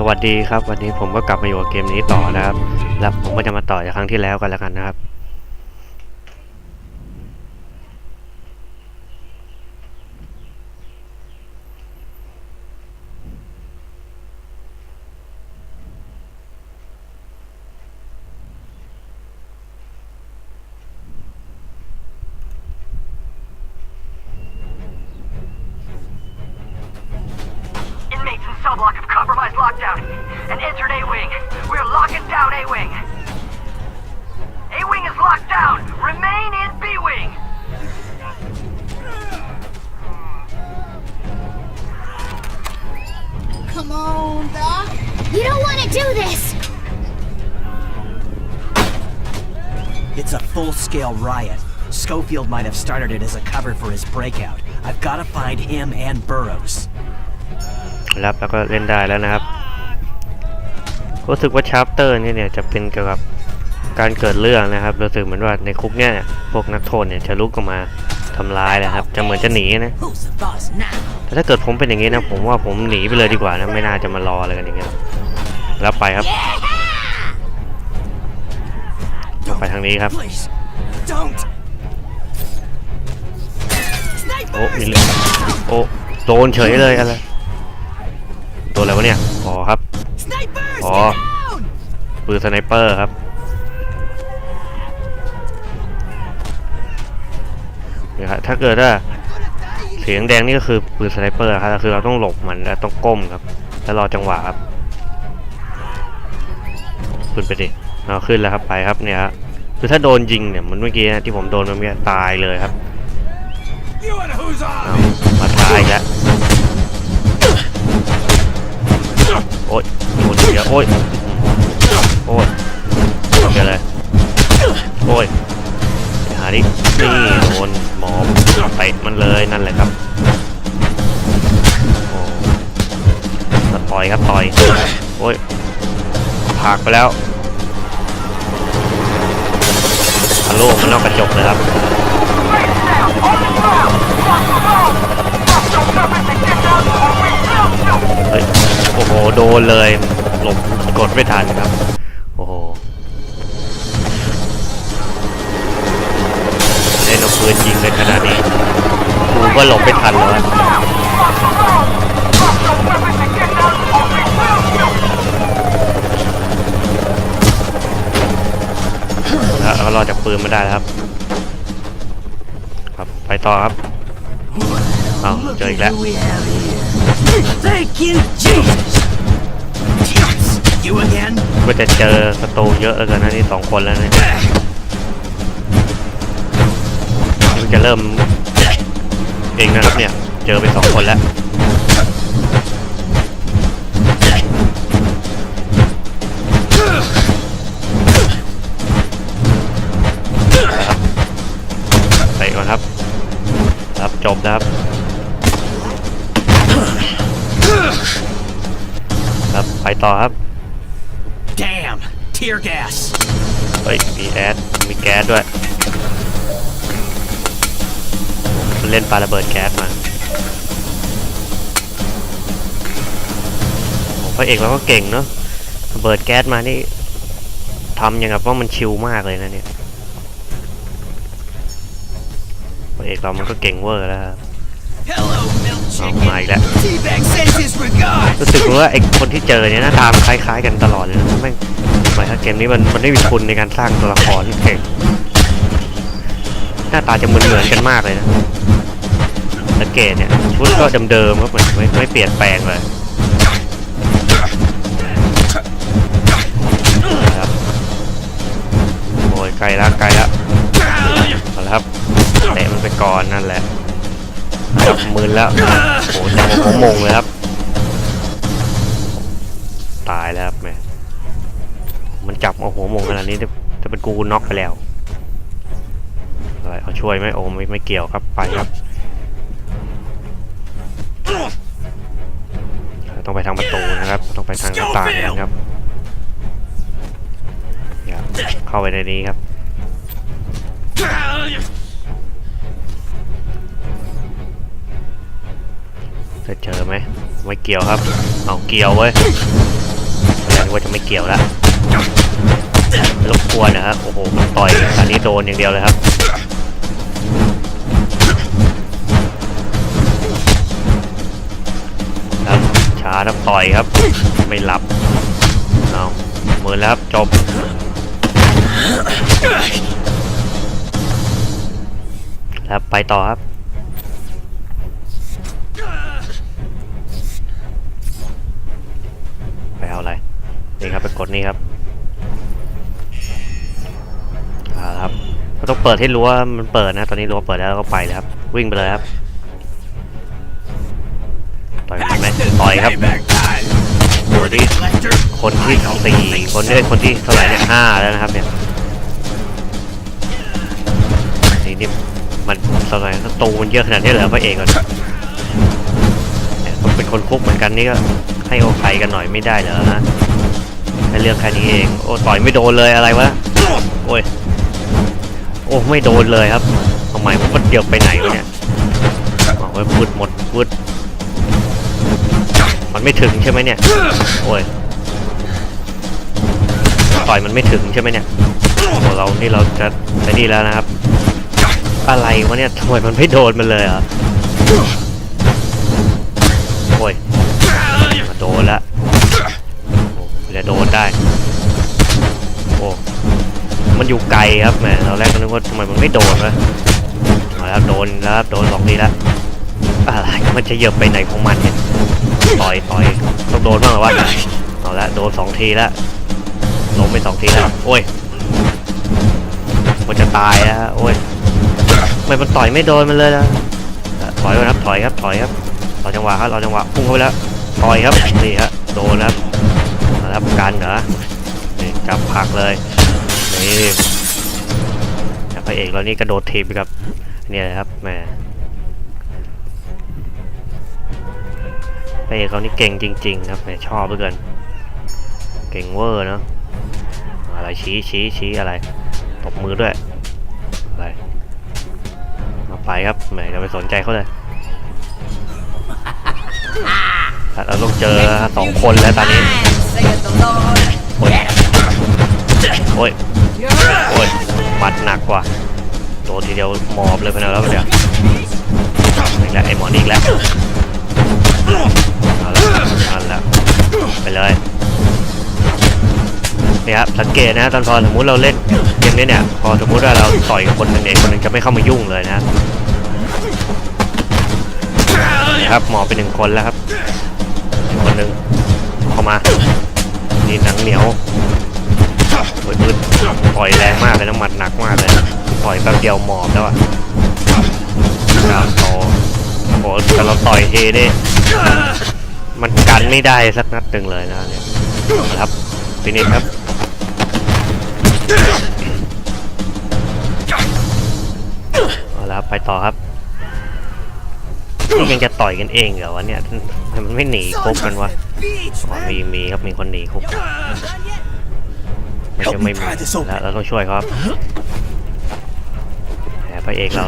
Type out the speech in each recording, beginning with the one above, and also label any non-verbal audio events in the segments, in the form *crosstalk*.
สวัสดีครับ วันนี้ผมก็กลับมาอยู่กับเกมนี้ต่อนะครับ แล้วผมก็จะมาต่อจากครั้งที่แล้วกันแล้วกันนะครับ You don't want to do this! It's a full-scale riot. Schofield might have started it as a cover for his breakout. I've got to find him and Burroughs. รับแล้วก็เล่นได้แล้วนะครับ รู้สึกว่าชาร์ปเตอร์นี่เนี่ยจะเป็นเกี่ยวกับการเกิดเรื่องนะครับรู้สึกเหมือนว่าในคุกเนี่ยพวกนักโทษเนี่ยจะลุกออกมาทำร้ายนะครับ จะเหมือนจะหนีนะ Who's the boss now? แต่ถ้าเกิดผมเป็นอย่างนี้นะผมว่าผมหนีไปเลยดีกว่านะไม่น่าจะมารออะไรกันอย่างเงี้ยหรอก แล้วไปครับไปทางนี้ครับ Please, don't. โอ้มีเรื่องโอ้โดนเฉยเลยอะไรโดนอะไรวะเนี่ยอ๋อครับ Snipers, Oh. get down! ปืนสไนเปอร์ครับเนี่ยครับถ้าเกิดว่าเสียงแดงนี่ก็คือปืนสไนเปอร์ครับคือเราต้องหลบมันแล้วต้องก้มครับ แล้วรอจังหวะครับ ขึ้นไปดิเราขึ้นแล้วครับไปครับเนี่ยคือถ้าโดนยิงเนี่ยเหมันเมื่อกี้นะที่ผมโดนเมื่อกี้ตายเลยครับเอามาท้าอีกแล้วโอ๊ยโดนเยอะโอ๊ยโอ๊ยเดี๋ยเลยโอ๊ยหาดินี่โดนหมอบเตะมันเลยนั่นแหละครับโอ้ต่อยครับต่อยโอ๊ยผลักไปแล้ว ทะลุมันนอกกระจกเลยครับเฮ้ยโอ้โห โดนเลย หลบกดไม่ทันครับ โอ้โหเล่นเอาปืนยิงเลยขนาดนี้กูก็หลบไม่ทันแล้วแล้ว ปืนมาได้แล้วครับ ครับไปต่อครับเอาเจออีกแล้ว who we have here. Thank you, Jesus! Yes, you again? ก็จะเจอศัตรูเยอะเหลยกันนะนี่สองคนแล้วนะนี่มันจะเริ่มเองนะครับเนี่ย เจอไปสองคนแล้ว ก่อนครับครับจบนะครับ ครับไปต่อครับ Damn, tear gas. เฮ้ยมีแอดมีแก๊สด้วยมันเล่นปาระเบิดแก๊สมาโอ้พระเอกเราก็เก่งเนาะระเบิดแก๊สมานี่ทำอย่างกับว่ามันชิลมากเลยนะเนี่ย เอกเรามันก็เก่งเวอร์แล้วครับ Hello, milk เอา chicken. มาอีกแล้ว T-Bag sends his regards. รู้สึกว่าไอ้คนที่เจอเนี่ยหน้าตามันคล้ายๆกันตลอดเลยนะแม่งหมายถ้าเกมนี้มันมันไม่มีทุนในการสร้างตัวละครเก่งหน้าตาจะเหมือนเหมือนๆกันมากเลยนะสังเกตเนี่ยชุดก็เดิมๆครับเหมือนไม่ไม่เปลี่ยนแปลงเลยครับโอ้ยไกลแล้วไกลแล้วเอาละครับ เตะมันไปก่อนนั่นแหละจับมือแล้วโอ้โหจับหัวมงเลยครับ ตายแล้วครับแม่มันจับเอาหัวมงขนาดนี้จะจะเป็นกูน็อกไปแล้วอะไรเอาช่วยไหมโอ้ไม่ไม่เกี่ยวครับไปครับ ต้องไปทางประตูนะครับ ต้องไปทางหน้าต่างนะครับเข้าไปในนี้ครับ จะเจอไหมไม่เกี่ยวครับเอาเกี่ยวเว้ยนึกว่าจะไม่เกี่ยวแล้วรบกวนนะฮะโอ้โหมันต่อยอันนี้โดนอย่างเดียวเลยครับครับช้าครับต่อยครับ ไม่หลับเอามือแล้วครับจบครับไปต่อครับ กดนี่ครับเอาครับเราต้องเปิดให้รู้ว่ามันเปิดนะ ตอนนี้รั้วเปิดแล้วก็ไปเลยครับ วิ่งไปเลยครับ ต่อยมันไหมต่อยครับตัวที่คนที่สี่คนนี้คนที่เท่าไหร่เนี่ยห้าแล้วนะครับเนี่ยนี่นี่มันสมัยตูมันเยอะขนาดนี้เหรอพระเอกก่อนเนี่ยเป็นคนคุกเหมือนกันนี่ก็ให้โอใครกันหน่อยไม่ได้เหรอฮะ แค่เรื่องแค่นี้เอง โอ้ต่อยไม่โดนเลยอะไรวะ โอ้ย โอ้ไม่โดนเลยครับทำไมมันเดียวไปไหนวะเนี่ยเอาไว้พูดหมดพูดมันไม่ถึงใช่ไหมเนี่ย โอ้ย ต่อยมันไม่ถึงใช่ไหมเนี่ยโอ้เรา นี่เราจะไปนี่แล้วนะครับ อะไรวะเนี่ยทำไมมันไม่โดนมันเลยเหรอะ โดนได้ โอ้ มันอยู่ไกลครับแหมตอนแรกก็นึกว่าทำไมมันไม่โดนวะมาแล้วโดนแล้วครับโดนสองทีแล้วอะไรมันจะเหยียบไปไหนของมันเนี่ยต่อยต่อยต้องโดนบ้างหรอวะเอาละโดนสองทีแล้วล้มไปสองทีแล้วโอ้ยมันจะตายแล้วโอ้ยทำไมมันต่อยไม่โดนมันเลยล่ะถอยครับถอยครับถอยครับรอจังหวะครับรอจังหวะพุ่งเข้าไปแล้วต่อยครับนี่ฮะโดนครับ มาแล้วกันเหรอนี่จับผลักเลยนี่จากพระเอกเรานี่กระโดดทีบไปครับเนี่ยครับแหมพระเอกเขานี่เก่งจริง ๆ ครับแหมชอบเหลือเกินเก่งเวอร์เนาะอะไรชี้ชี้ชี้อะไรตบมือด้วยอะไรมาไปครับแหมจะไปสนใจเขาเลยเราต้องเจอสองคนแล้วตอนนี้ saith the Lord. โอ้ยโอ้ยโอ้ยมัดหนักกว่าโดนทีเดียวหมอบเลยไปแล้วแล้วเดี๋ยวอีกแล้วไอ้หมอนี่อีกแล้วเอาละเอาละไปเลยนี่ครับสังเกตนะตอนพอสมมติเราเล่นเกมนี้เนี่ยพอสมมติว่าเราต่อยกับคนหนึ่งเองคนหนึ่งจะไม่เข้ามายุ่งเลยนะครับนี่ครับหมอไปหนึ่งคนแล้วครับคนหนึ่งเข้ามา นี่หนังเหนียวโอ้ยมืดปล่อยแรงมากเลยนะหมัดหนักมากเลยปล่อยแป๊บเดียวหมอบแล้วอะดาวโตโอ้โหแต่เราต่อยทีนี่มันกันไม่ได้สักนัดหนึ่งเลยนะเนี่ยครับฟินิชครับเอาละครับไปต่อครับนี่ยังจะต่อยกันเองเหรอวะเนี่ยทำไมมันไม่หนีคบกันวะ อ๋อมีมีครับมีคนหนีคุกมันจะไม่มีแล้วเราต้องช่วยเขาครับแผลพระเอกเรา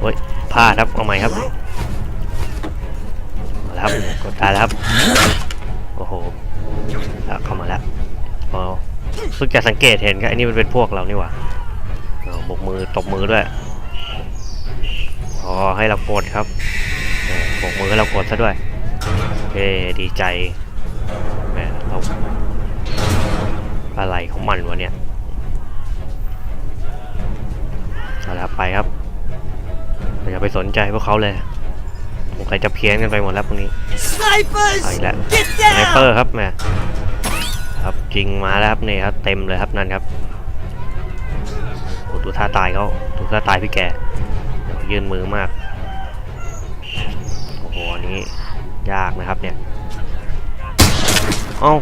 โอ้ยพลาดครับเอาใหม่ครับเอาละครับกดตายแล้วครับโอ้โหแล้วเข้ามาแล้วพอเพิ่งจะสังเกตเห็นครับอันนี้มันเป็นพวกเรานี่หว่าเอาบกมือตบมือด้วยพอให้เรากดครับเออบกมือให้เรากดซะด้วย เอ้ดีใจแหมเราอะไรของมันวะเนี่ยเอาละไปครับอย่าไปสนใจพวกเขาเลยสงสัยจะเพี้ยนกันไปหมดแล้วพวกนี้ Snipers! เอาอีกแล้ว Get สไนเปอ down! ร์ครับแหม่ครับจริงมาแล้วครับนี่ครับเต็มเลยครับนั่นครับโอ้ดูท่าตายเขาดูท่าตายพี่แกเดี๋ยวยื่นมือมากโอ้โหอันนี้ ยากนะครับเนี่ย เอ้า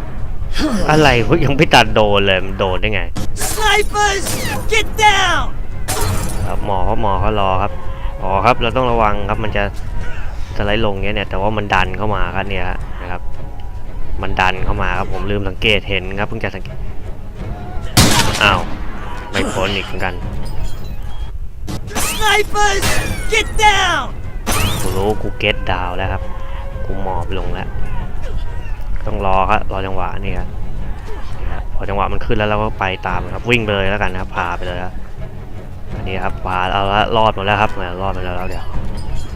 อะไรวะยังไม่ตัดโดนเลย มันโดนได้ไง Snipers! Get down! ครับหมอเขาหมอเขารอครับอ๋อครับ เราต้องระวังครับ มันจะสไลด์ลงเนี้ยเนี่ย แต่ว่ามันดันเข้ามาครับเนี่ยฮะนะครับ มันดันเข้ามาครับ ผมลืมสังเกตเห็นครับเพิ่งจะสังเกต อ้าว ไม่พ้นอีกเหมือนกัน Snipers! Get down! กูรู้กูเก็ตดาวแล้วครับ กูหมอบลงแล้ว ต้องรอครับรอจังหวะนี่ครับพอจังหวะมันขึ้นแล้วเราก็ไปตามครับวิ่งเลยแล้วกันนะครับพาไปเลยครับอันนี้ครับพาเอาละรอดหมดแล้วครับแหมรอดไปแล้วเดี๋ยว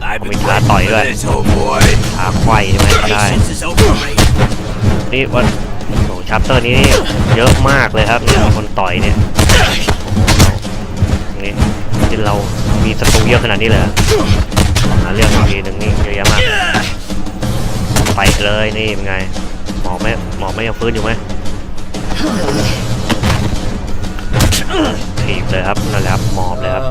I've been been waiting for waiting for this, this, oh boy. พาควายใช่ไหมได้นี่วันโอ้ชัปเตอร์นี้เยอะมากเลยครับเนี่ยคนต่อยเนี่ยนี่ที่เรามีศัตรูเยอะขนาดนี้เลยหาเรื่องบางทีหนึ่งนี่เยอะแยะมาก ไปเลยนี่เป็นไง หมอไม่หมอไม่ยังฟื้นอยู่ไหมถีบเลยครับนั่นแหละครับหมอบเลยครับ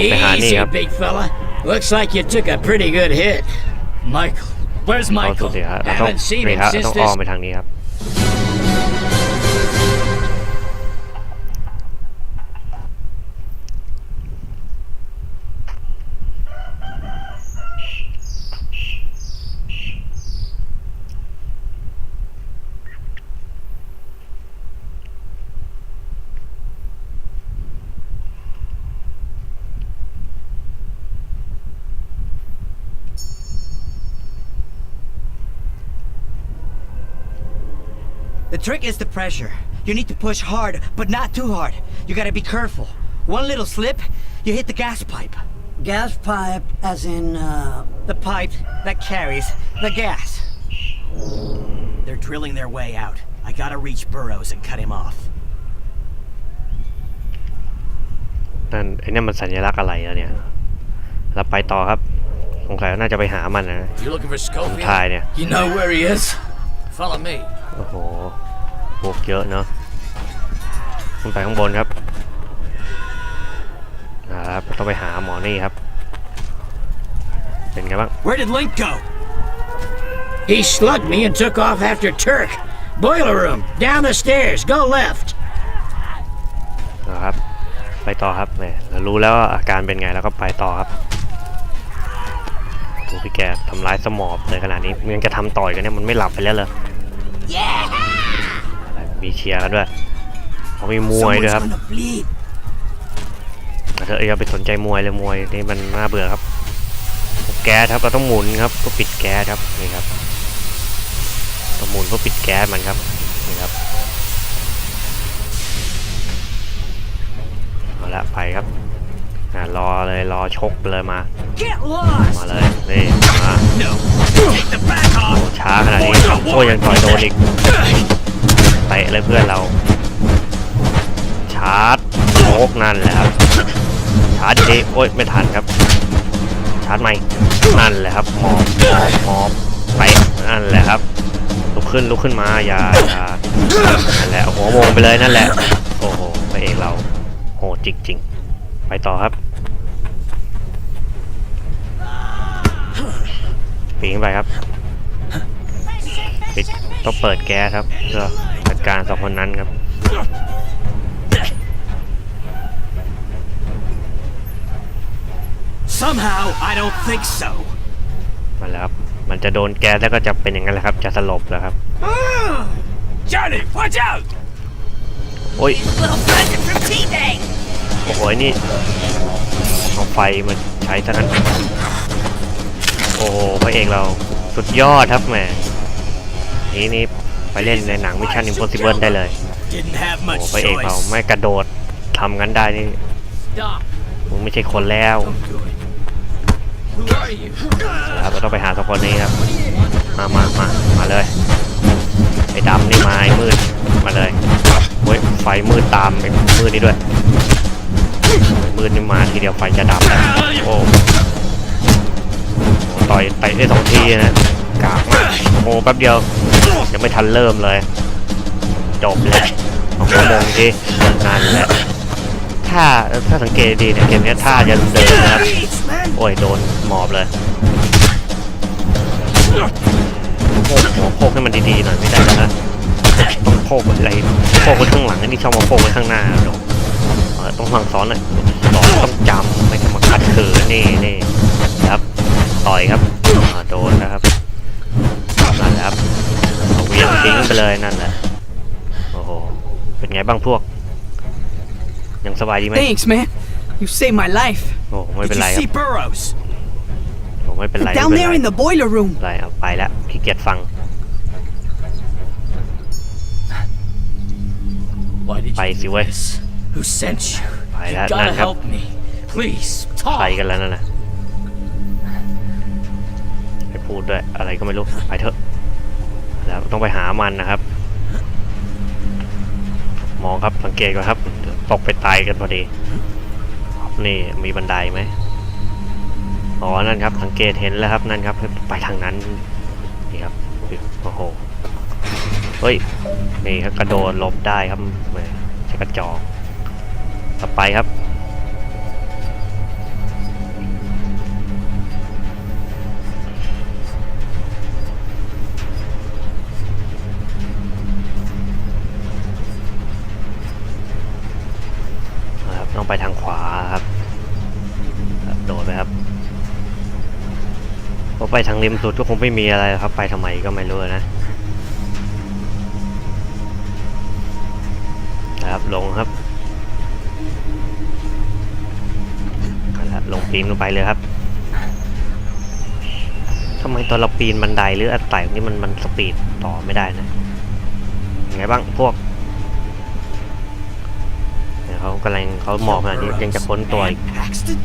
Behind Easy, me, up. big fella. Looks like you took a pretty good hit. Michael. Where's เอาสุ Michael? ดสิฮะเราต้อง Haven't seen นี่ him ฮะ since ต้องอ้อม this. ไปทางนี้ครับ The trick is the pressure. You need to push hard, but not too hard. You gotta be careful. One little slip, you hit the gas pipe. Gas pipe, as in, uh, The pipe that carries the gas. They're drilling their way out. I gotta reach Burrows and cut him off. นั่นไอ้นั่นมันสัญลักษณ์อะไรแล้วเนี่ยเราไปต่อครับสงสัยว่าน่าจะไปหามันนะ You looking for ผม Schofield? ทายเนี่ย You know where he is? Follow me. *laughs* โอ้โห พวกเยอะเนาะขึ้นไปข้างบนครับนะครับต้องไปหาหมอนี่ครับ เป็นไงบ้าง Where did Link go? He slugged me and took off after Turk. Boiler room. Down the stairs. Go left. นะครับ ไปต่อครับแหมเรารู้แล้วว่าอาการเป็นไงแล้วก็ไปต่อครับดูพี่แกทำร้ายสมอบเลยขนาดนี้มันยังจะทำต่อยกันเนี่ยมันไม่หลับไปแล้วเลย มีเชียร์กันด้วยเขามีมวยด้วยครับเธออย่าไปสนใจมวยเลยมวยนี่มันน่าเบื่อครับ แก๊สครับเราต้องหมุนครับเพื่อปิดแก๊สครับนี่ครับต้องหมุนเพื่อปิดแก๊สมันครับนี่ครับเอาละไปครับอ่ารอเลยรอชกเลยมามาเลยนี่มาช้าขนาดนี้โอ้ยังต่อยโดนอีก ตะเลยเพื่อนเรา ชาร์จโชกนั่นแหละครับชาร์จดีๆโอ้ยไม่ทันครับ ชาร์จใหม่นั่นแหละครับหมอบหมอบหมไปนั่นแหละครับลุกขึ้นลุกขึ้นมาอย่าอย่านั่นแหละเอาหัวโมงไปเลยนั่นแหละ โอ้โหพระเอกเราโหดจริงๆ ไปต่อครับปีนไปครับ ปิดต้องเปิดแก๊สครับเพื่อจัดการสองคนนั้นครับ Somehow, I don't think so. มาแล้วครับมันจะโดนแก๊สแล้วก็จะเป็นอย่างนั้นแหละครับ จะสลบแล้วครับ Johnny, watch out! โอ้ย โอ้โหนี่เอาไฟมาใช้ซะนั้น โอ้โหพระเอกเราสุดยอดครับแหม นี่นี่ไปเล่นในหนัง Mission Impossible ได้เลย Didn't have โอ้ much พระเอกเรา choice. ไม่กระโดดทำงั้นได้นี่ Stop. มึงไม่ใช่คนแล้ว Who are you? นะครับเราต้องไปหาสองคนนี้ครับ มามามามาเลย ไอ้ดำนี่มาไอ้มืด มาเลยเฮ้ยไฟมืดตามไอ้มืดนี่ด้วย มืดนี่มาทีเดียวไฟจะดับแล้ว โอ้โหต่อยเตะได้สองทีนะ กากมากโอ้โหแป๊บเดียว ยังไม่ทันเริ่มเลย จบเลยเอาหัวโมงที่นั่นแหละถ้าถ้าสังเกตดีเนี่ยเกมนี้ท่าจะเดินนะครับ โอ้ยโดนหมอบเลยโพกหัวโพกให้มันดีๆหน่อยไม่ได้เหรอฮะต้องโพกอะไรโพกไว้ข้างหลังอันนี้ชอบมาโพกไว้ข้างหน้าเดี๋ยวเอต้องฟังสอนหน่อยสอนต้องจำไม่ใช่มาคัดเขืนนี่นี่ครับ ต่อยครับโดนนะครับ นั่นแหละครับเอเวียงทิ้งไปเลยนั่นแหละโอ้โหเป็นไงบ้างพวก ยังสบายดีไหม Thanks, man. You saved my life. โอ้ไม่ Did เป็น you ไรครั see Burrows? โอ้ไม่เป็นไร Down there in the boiler room. ไรเอาไปแล้วขี้เกียจฟัง Why did ไปสิเว้ย Who sent you? Phải đã, You gotta Please talk. กันแล้วนั่นนะไปพูดด้วยอะไรก็ไม่รู้ไปเถอะ แล้วต้องไปหามันนะครับ มองครับสังเกตก่อนครับตกไปตายกันพอดีนี่มีบันไดไหมอ๋อนั่นครับ สังเกตเห็นแล้วครับนั่นครับ ไปทางนั้นนี่ครับโอ้โหเฮ้ยนี่ครับกระโดดหลบได้ครับแมใช้กระจอกต่อไปครับ ไปทางขวาครับ โดดไปครับเพราะไปทางริมสุดก็คงไม่มีอะไรครับ ไปทำไมก็ไม่รู้นะนะครับลงครับเอาละลงปีนลงไปเลยครับทำไมตอนเราปีนบันไดหรืออะไรไต่นี่มันมันสปีดต่อไม่ได้นะยังไงบ้างพวก เนี่ยเขากำลังเขาหมอบขนาดนี้ยังจะค้นตัวอีก And Paxton?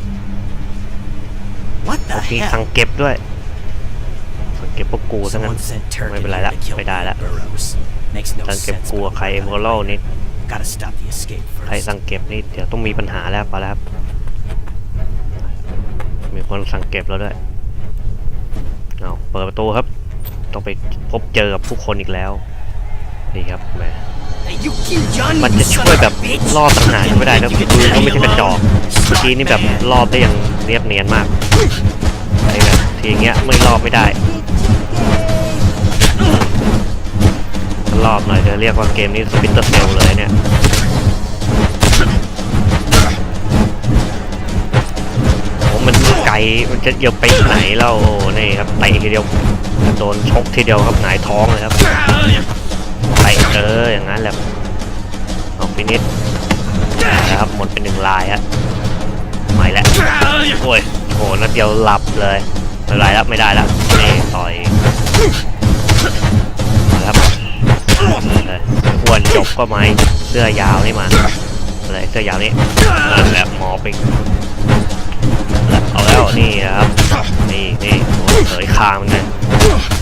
What the มี hell? สังเก็บด้วยสังเก็บพวกกูซะงั้น Someone sent Turk May in be like here that. to kill May die me and that. Burrows. Makes no สังเก็บ sense. กูกับ but ใครเอ whatever. เวอร์โลนี่ Gotta stop the escape ใคร first. สังเก็บนี่เดี๋ยวต้องมีปัญหาแล้วไปแล้วครับมีคนสังเก็บแล้วด้วยเอาเปิดประตูครับ ต้องไปพบเจอกับผู้คนอีกแล้วนี่ครับแหม มันจะช่วยแบบรอบต่างหาก็ไม่ได้นะปืนก็ไม่ใช่กระจอกเมื่อกี้นี่แบบรอบได้อย่างเนียบเนียนมากไอ้แบบทีอย่างเงี้ยไม่รอบไม่ได้รอบหน่อยจะเรียกว่าเกมนี้สปิตเตอร์เซลเลยเนี่ยโอ้มันไกลมันจะเดี๋ยวไปไหนเล่าโอ้นี่ครับไปทีเดียวโดนชกทีเดียวครับหงายท้องเลยครับ ไปเอออย่างนั้นแหละเอาฟินิชนะครับหมดเป็นหนึ่งลายฮะไม่แล้วโอ้ยโหนัดเดียวหลับเลยไม่เป็นไรแล้วไม่ได้แล้วนี่ต่อยนะครับเอออ้วนจบก็ไหมเสื้อยาวนี่มาอะไรเสื้อยาวนี่นั่นแหละหมอไปเอาแล้วนี่นะครับนี่นี่เสยคางมันเลย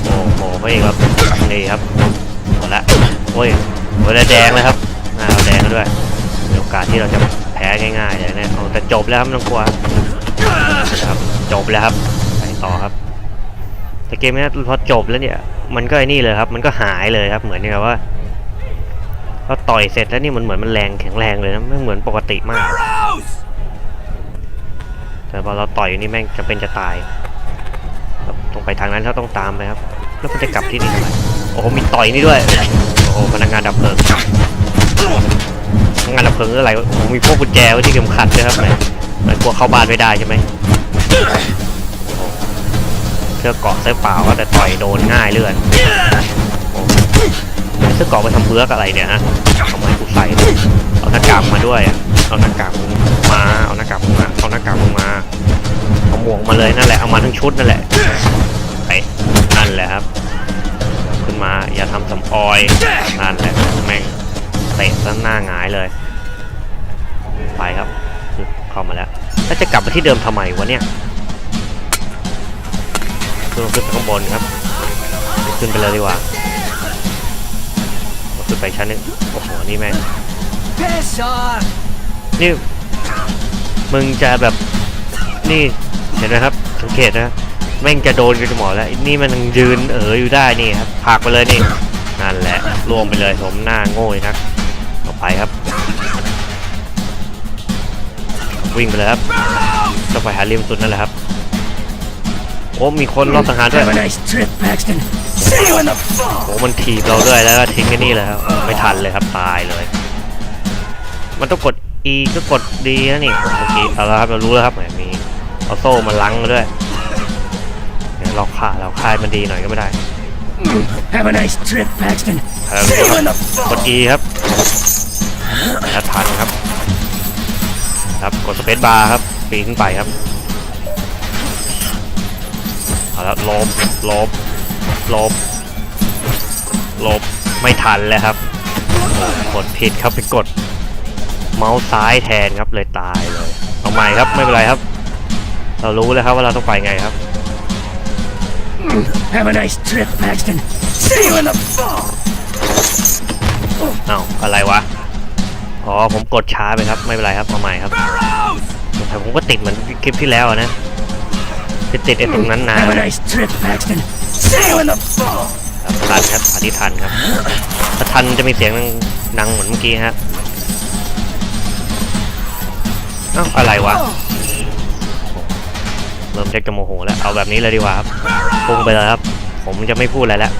โอ้โหพระเอกครับนี่ครับ ละโอ้ยโอ้ยแดงเลยครับน้าเราแดงด้วยมีโอกาสที่เราจะแพ้ง่ายๆเลยเนี่ยเอาแต่จบแล้วครับไม่ต้องกลัวนะครับจบแล้วครับไปต่อครับแต่เกมนี้พอจบแล้วเนี่ย มันก็ไอ้นี่เลยครับ มันก็หายเลยครับ เหมือนกับว่าเราต่อยเสร็จแล้วนี่มันเหมือนมันแรงแข็งแรงเลยนะไม่เหมือนปกติมาก แต่พอเราต่อยอยู่นี่แม่งจะเป็นจะตายครับตรงไปทางนั้นถ้าต้องตามไปครับ แล้วมันจะกลับที่นี่ทำไม โอ้โหมีต่อยนี่ด้วย โอ้พนักงานดับเพลิงพนักงานดับเพลิงคืออะไรวะโอ้โหมีพวกกุญแจไว้ที่เข็มขัดด้วยครับแหมเหมือนกลัวเข้าบ้านไม่ได้ใช่ไหมเสื้อเกาะเสื้อเปล่าก็แต่ต่อยโดนง่ายเลื่อนเสื้อเกาะไปทำเบือกอะไรเนี่ยฮะทำไมกูใส่เอาหน้ากากมาด้วย เอาหน้ากากมา เอาหน้ากากมา เอาหน้ากากมา เอาหมวกมาเลยนั่นแหละ เอามาทั้งชุดนั่นแหละไปนั่นแหละครับ ขึ้นมา อย่าทำสำออยนั่นแหละแม่งเตะซะหน้าหงายเลย ไปครับเข้ามาแล้วแล้วจะกลับมาที่เดิมทำไมวะเนี่ยขึ้นขึ้นข้างบนครับ ขึ้นไปเลยดีกว่าขึ้นไปชั้นนึงโอ้โหนี่แม่งนี่มึงจะแบบนี่เห็นไหมครับสังเกตนะ แม่งจะโดนกันจะหมดแล้วนี่มันยืนเอออยู่ได้นี่ครับผักไปเลยนี่นั่นแหละล่วงไปเลยสมหน้าโง่นักต่อไปครับ วิ่งไปเลยครับต้อไปหาริมสุดนั่นแหละครับโอ้มีคนรอบสังหารด้วยโอ้มันถีบเราด้วยแล้วก็ทิ้งกันนี่เลยครับไม่ทันเลยครับตายเลย มันต้องกด E ก็กด D นะนี่เมื่อกี้เอาละครับเรารู้แล้วครับแหมมีเอาโซ่มาลังมาด้วย เดี๋ยวเราฆ่าเราฆ่าให้มันดีหน่อยก็ไม่ได้ Have a nice trip, Paxton. เอาละ See you in the กด fall. E ครับแล้วทันครับ ครับกดสเปซบาร์ครับปีนขึ้นไปครับเอาละลบลบลบลบไม่ทันเลยครับโอ้กดผิดครับไปกดเมาส์ซ้ายแทนครับเลยตายเลย เอาใหม่ครับไม่เป็นไรครับ เรารู้แล้วครับว่าเราต้องไปไงครับ Have a nice trip, Paxton. See you in the fall. เอาอะไรวะ อ๋อ ผมกดช้าไปครับ ไม่เป็นไรครับเอาใหม่ครับแต่ผมก็ติดเหมือนคลิปที่แล้วอะนะติดติดไอ้ตรงนั้นนาน Have a ครับ nice trip, Paxton. See you in the fall. ทันครับอธิทันครับถ้าทันจะมีเสียงดังเหมือนเมื่อกี้ครับเอ้าอะไรวะ เริ่มจะจะโมโหแล้ว เอาแบบนี้เลยดีกว่าครับพุ่งไปเลยครับ ผมจะไม่พูดอะไรแล้ว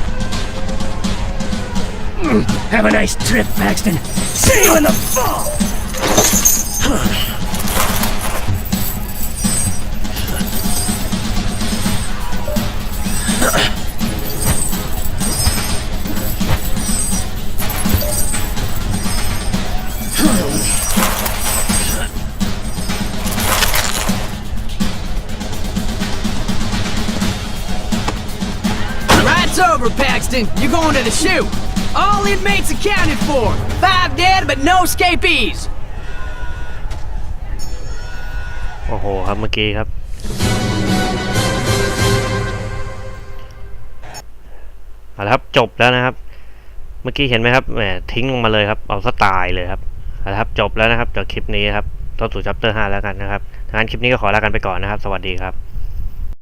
Have a nice trip, Paxton. See you in the fall. Preston, You're going to the chute. All inmates accounted for. Five dead, but no escapees. โอ้โหครับเมื่อกี้ครับ เอาละครับจบแล้วนะครับ เมื่อกี้เห็นไหมครับแหมทิ้งลงมาเลยครับ เอาสไตล์เลยครับเอาละครับจบแล้วนะครับจากคลิปนี้ครับต้นสู่ชัปเตอร์5แล้วกันนะครับทางนั้นคลิปนี้ก็ขอลากันไปก่อนนะครับ สวัสดีครับ